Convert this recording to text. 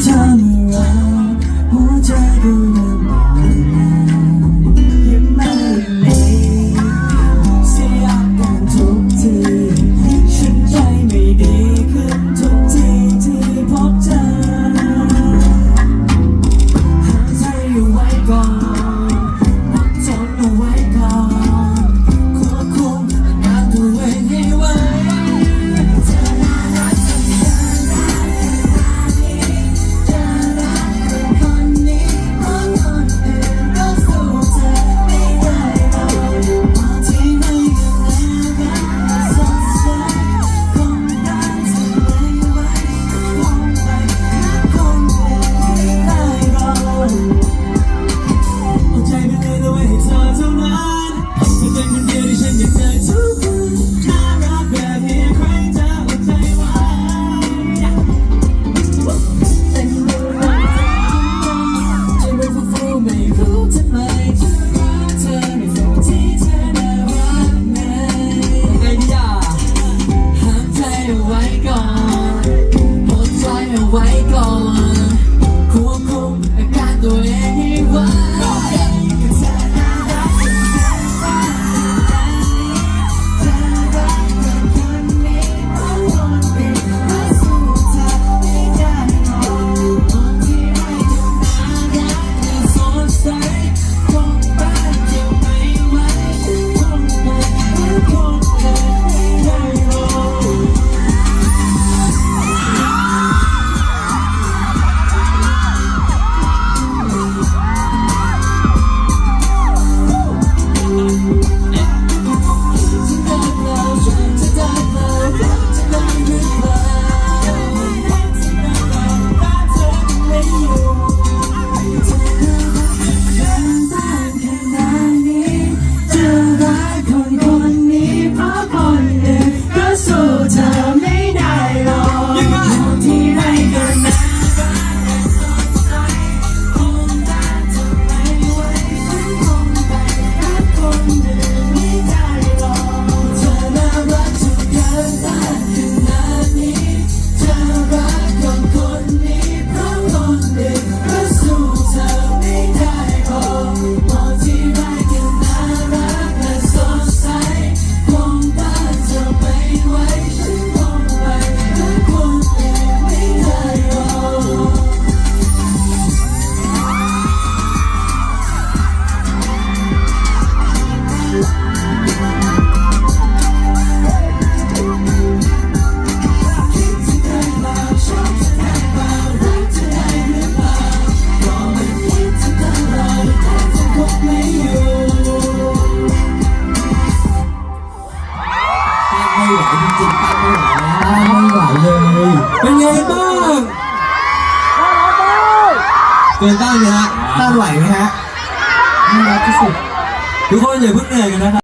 turn around, 못 잡으면 จิตตั้งไม่ไหวม่ไเลยเเกินต้านไหมฮะต้านไหวไหมฮะน่ารักที่สุดทุกคนอย่าเพิ่งเหนื่อยกันนะครับ